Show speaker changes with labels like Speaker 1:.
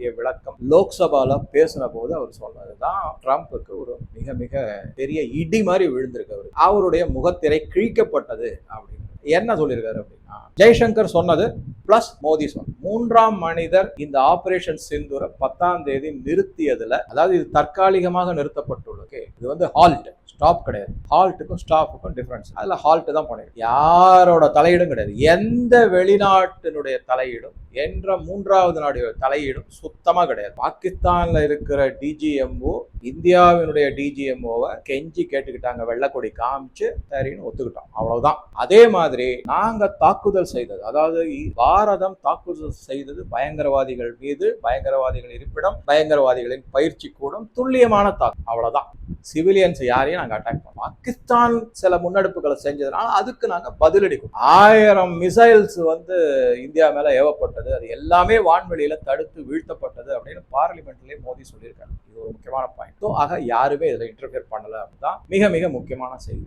Speaker 1: பற்றிய விளக்கம். லோக்சபால பேசின போது அவர் சொன்னது தான் ட்ரம்ப்புக்கு ஒரு மிக மிக பெரிய இடி மாதிரி விழுந்திருக்கு அவர். அவருடைய முகத்திரை கிழிக்கப்பட்டது அப்படின்னு. என்ன சொல்லியிருக்காரு அப்படின்னா ஜெய்சங்கர் சொன்னது பிளஸ் மோடி சொன்ன மூன்றாம் மனிதர் இந்த ஆபரேஷன் சிந்துரை பத்தாம் தேதி நிறுத்தியதுல அதாவது இது தற்காலிகமாக நிறுத்தப்பட்டுள்ளது. இது வந்து ஹால்ட் ஸ்டாப் கிடையாது. ஹால்ட்டுக்கும் ஸ்டாஃபுக்கும் டிஃப்ரென்ஸ் அதில் ஹால்ட்டு தான் பண்ணிடும் யாரோட தலையீடும் கிடையாது. எந்த வெளிநாட்டினுடைய தலையீடும் என்ற மூன்றாவது நாடு தலையீடும் சுத்தமாக கிடையாது. பாகிஸ்தானில் இருக்கிற டிஜிஎம்ஓ இந்தியாவினுடைய டிஜிஎம்ஓவை கெஞ்சி கேட்டுக்கிட்டாங்க வெள்ளக்கொடி காமிச்சு சரின்னு ஒத்துக்கிட்டோம். அவ்வளவுதான். அதே மாதிரி நாங்க தாக்குதல் செய்தது அதாவது பாரதம் தாக்குதல் செய்தது பயங்கரவாதிகள் மீது பயங்கரவாதிகள் இருப்பிடம் பயங்கரவாதிகளின் பயிற்சி கூடம் துல்லியமான தாக்கு அவ்வளவுதான். சிவிலியன்ஸ் யாரையும் நாங்கள் அட்டாக் பாகிஸ்தான் சில முன்னெடுப்புகளை செஞ்சதுனால அதுக்கு நாங்கள் பதிலடி ஆயிரம் மிசைல்ஸ் வந்து இந்தியா மேலே ஏவப்பட்டது. அது எல்லாமே வான்வெளியில் தடுத்து வீழ்த்தப்பட்டது அப்படின்னு பார்லிமெண்ட்லேயே மோடி சொல்லியிருக்காரு இது ஒரு முக்கியமான பாயிண்ட் ஆக யாருமே இதில் இன்டர்ஃபியர் பண்ணலை அப்படிதான் மிக மிக முக்கியமான செய்தி.